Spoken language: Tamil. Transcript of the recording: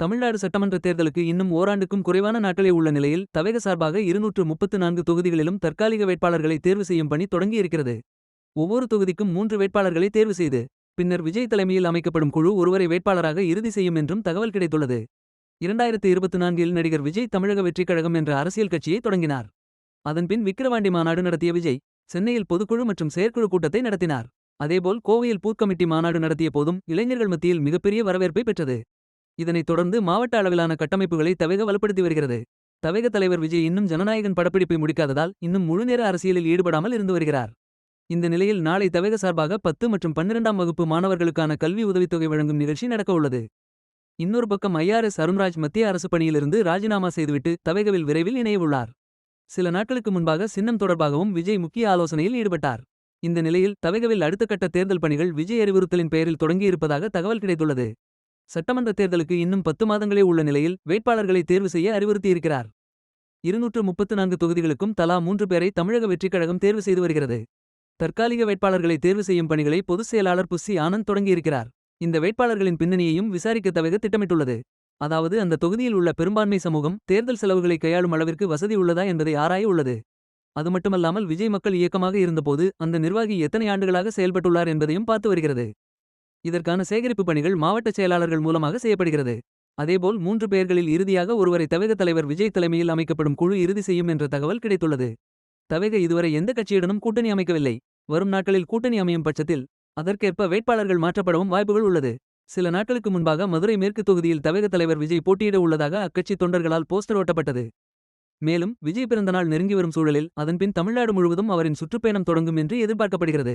தமிழ்நாடு சட்டமன்ற தேர்தலுக்கு இன்னும் ஓராண்டுக்கும் குறைவான நாட்களே உள்ள நிலையில் தவேக சார்பாக இருநூற்று முப்பத்து நான்கு தொகுதிகளிலும் தற்காலிக வேட்பாளர்களை தேர்வு செய்யும் பணி தொடங்கியிருக்கிறது. ஒவ்வொரு தொகுதிக்கும் மூன்று வேட்பாளர்களை தேர்வு செய்து பின்னர் விஜய் தலைமையில் அமைக்கப்படும் குழு ஒருவரை வேட்பாளராக இறுதி செய்யும் என்றும் தகவல் கிடைத்துள்ளது. இரண்டாயிரத்து இருபத்து நான்கில் நடிகர் விஜய் தமிழக வெற்றிக் கழகம் என்ற அரசியல் கட்சியை தொடங்கினார். அதன்பின் விக்கிரவாண்டி மாநாடு நடத்திய விஜய் சென்னையில் பொதுக்குழு மற்றும் செயற்குழு கூட்டத்தை நடத்தினார். அதேபோல் கோவையில் பூக்கமிட்டி மாநாடு நடத்திய போதும் இளைஞர்கள் மத்தியில் மிகப்பெரிய வரவேற்பை பெற்றது. இதனைத் தொடர்ந்து மாவட்ட அளவிலான கட்டமைப்புகளை தவேக வலுப்படுத்தி வருகிறது. தவேக தலைவர் விஜய் இன்னும் ஜனநாயகன் படப்பிடிப்பை முடிக்காததால் இன்னும் முழுநேர அரசியலில் ஈடுபடாமல் இருந்து வருகிறார். இந்த நிலையில் நாளை தவேக சார்பாக பத்து மற்றும் பன்னிரெண்டாம் வகுப்பு மாணவர்களுக்கான கல்வி உதவித்தொகை வழங்கும் நிகழ்ச்சி நடக்க உள்ளது. இன்னொரு பக்கம் ஐஆர்எஸ் அருண்ராஜ் மத்திய அரசு பணியிலிருந்து ராஜினாமா செய்துவிட்டு தவேகவில் விரைவில் இணையவுள்ளார் சில நாட்களுக்கு முன்பாக சின்னம் தொடர்பாகவும் விஜய் முக்கிய ஆலோசனையில் ஈடுபட்டார். இந்த நிலையில் தவேகவில் அடுத்த கட்ட தேர்தல் பணிகள் விஜய் அறிவுறுத்தலின் பெயரில் தொடங்கியிருப்பதாக தகவல் கிடைத்துள்ளது. சட்டமன்ற தேர்தலுக்கு இன்னும் பத்து மாதங்களே உள்ள நிலையில் வேட்பாளர்களை தேர்வு செய்ய அறிவுறுத்தியிருக்கிறார். இருநூற்று முப்பத்து நான்கு தொகுதிகளுக்கும் தலா மூன்று பேரை தமிழக வெற்றிக் கழகம் தேர்வு செய்து வருகிறது. தற்காலிக வேட்பாளர்களை தேர்வு செய்யும் பணிகளை பொதுச் செயலாளர் புஸ்ஸி ஆனந்த் தொடங்கியிருக்கிறார். இந்த வேட்பாளர்களின் பின்னணியையும் விசாரிக்க தவிர திட்டமிட்டுள்ளது. அதாவது அந்த தொகுதியில் உள்ள பெரும்பான்மை சமூகம் தேர்தல் செலவுகளை கையாளும் அளவிற்கு வசதி உள்ளதா என்பதை ஆராய உள்ளது. அது மட்டுமல்லாமல் விஜய் மக்கள் இயக்கமாக இருந்தபோது அந்த நிர்வாகி எத்தனை ஆண்டுகளாக செயல்பட்டுள்ளார் என்பதையும் பார்த்து வருகிறது. இதற்கான சேகரிப்பு பணிகள் மாவட்ட செயலாளர்கள் மூலமாக செய்யப்படுகிறது. அதேபோல் மூன்று பெயர்களில் இறுதியாக ஒருவரை தவேக தலைவர் விஜய் தலைமையில் அமைக்கப்படும் குழு இறுதி செய்யும் என்ற தகவல் கிடைத்துள்ளது. தவேக இதுவரை எந்த கட்சியுடனும் கூட்டணி அமைக்கவில்லை. வரும் நாட்களில் கூட்டணி அமையும் பட்சத்தில் அதற்கேற்ப வேட்பாளர்கள் மாற்றப்படவும் வாய்ப்புகள் உள்ளது. சில நாட்களுக்கு முன்பாக மதுரை மேற்கு தொகுதியில் தவேக தலைவர் விஜய் போட்டியிட உள்ளதாக அக்கட்சி தொண்டர்களால் போஸ்டர் ஓட்டப்பட்டது மேலும் விஜய் பிறந்தநாள் நெருங்கி வரும் சூழலில் அதன்பின் தமிழ்நாடு முழுவதும் அவரின் சுற்றுப்பயணம் தொடங்கும் என்று எதிர்பார்க்கப்படுகிறது.